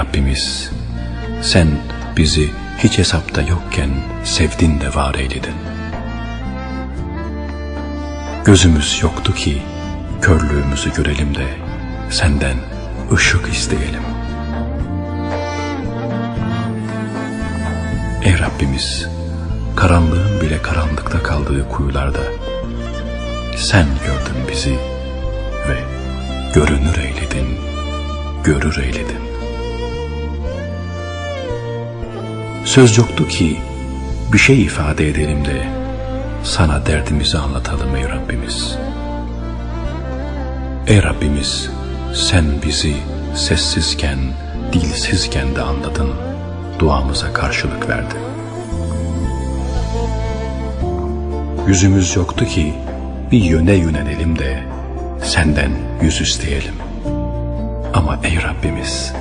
Rabbimiz, sen bizi hiç hesapta yokken sevdin de var eyledin. Gözümüz yoktu ki körlüğümüzü görelim de senden ışık isteyelim. Ey Rabbimiz, karanlığın bile karanlıkta kaldığı kuyularda sen gördün bizi ve görünür eyledin, görür eyledin. Söz yoktu ki bir şey ifade edelim de sana derdimizi anlatalım ey Rabbimiz. Ey Rabbimiz sen bizi sessizken, dilsizken de anladın, duamıza karşılık verdin. Yüzümüz yoktu ki bir yöne yönelelim de senden yüz isteyelim. Ama ey Rabbimiz